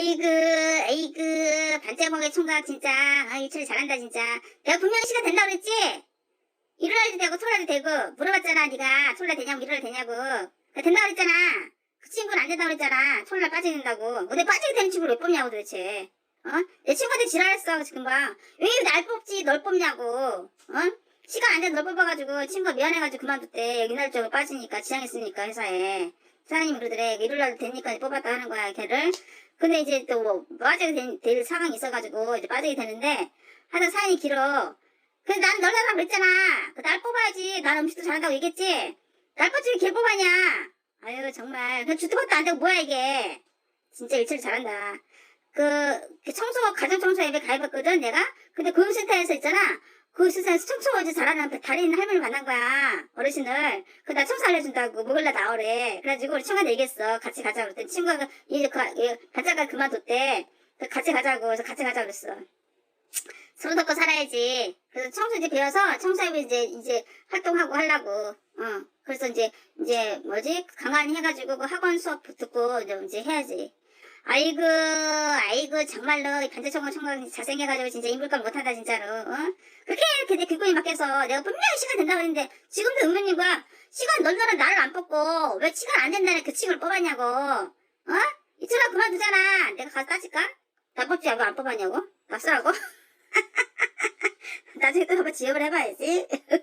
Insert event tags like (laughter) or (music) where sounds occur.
에이그, 에이그, 반짝먹의 총각, 진짜. 아, 유치를 잘한다, 진짜. 내가 분명히 시간 된다고 그랬지? 일요일도 되고, 토요일도 되고, 물어봤잖아, 네가 토요일 되냐고, 일요일 되냐고. 내가 된다고 그랬잖아. 그 친구는 안 된다고 그랬잖아. 토요일날 빠져야 된다고. 근데 빠지게 되는 친구를 왜 뽑냐고, 도대체. 어? 내 친구한테 지랄했어, 지금 봐. 왜날 뽑지, 널 뽑냐고. 어? 시간 안 돼서 널 뽑아가지고, 친구가 미안해가지고 그만뒀대. 이날 쪽으로 빠지니까, 지장했으니까, 회사에. 사장님이 그러더래. 일요일날 되니까 뽑았다 하는 거야, 걔를. 근데 이제 또 뭐, 빠지게 된, 될 상황이 있어가지고, 이제 빠지게 되는데, 하여튼 사연이 길어. 근데 나는 널 하라고 그랬잖아. 그날 뽑아야지. 나는 음식도 잘한다고 얘기했지. 날 뽑지 왜걔 뽑아냐. 아유, 정말. 그 주트 것도 안 되고 뭐야, 이게. 진짜 일처리 잘한다. 그, 그 청소, 가정청소 앱에 가입했거든, 내가? 근데 교육센터에서 있잖아. 청소 이제 잘하는 그 달인 할머니를 만난 거야. 어르신을. 그나 청소 알려준다고 목요일날 나오래. 그래가지고 우리 친구한테 얘기했어. 같이 가자고 그랬더니 친구가 이제 그, 이 반짝가 그만뒀대. 같이 가자고. 그래서 같이 가자고 그랬어. 서로 덮고 살아야지. 그래서 청소 이제 배워서 청소앱에 이제, 이제 활동하고 하려고. 어. 그래서 이제, 이제 뭐지? 강간히 해가지고 그 학원 수업 듣고 이제 해야지. 아이고, 아이고, 정말로, 이 반대청각 청각 잘생겨가지고 진짜 인물감 못한다, 진짜로, 어? 그렇게, 내 길거리 밖에서 내가 분명히 시간 된다고 그랬는데, 지금도 뭐야, 시간 널널한 나를 안 뽑고, 왜 시간 안 된다는 그 친구를 뽑았냐고, 어? 이처럼 그만두잖아. 내가 가서 따질까? 나 뽑지 않고 안 뽑았냐고? 납쓰라고? (laughs) 나중에 또 한번 지역을 해봐야지. (laughs)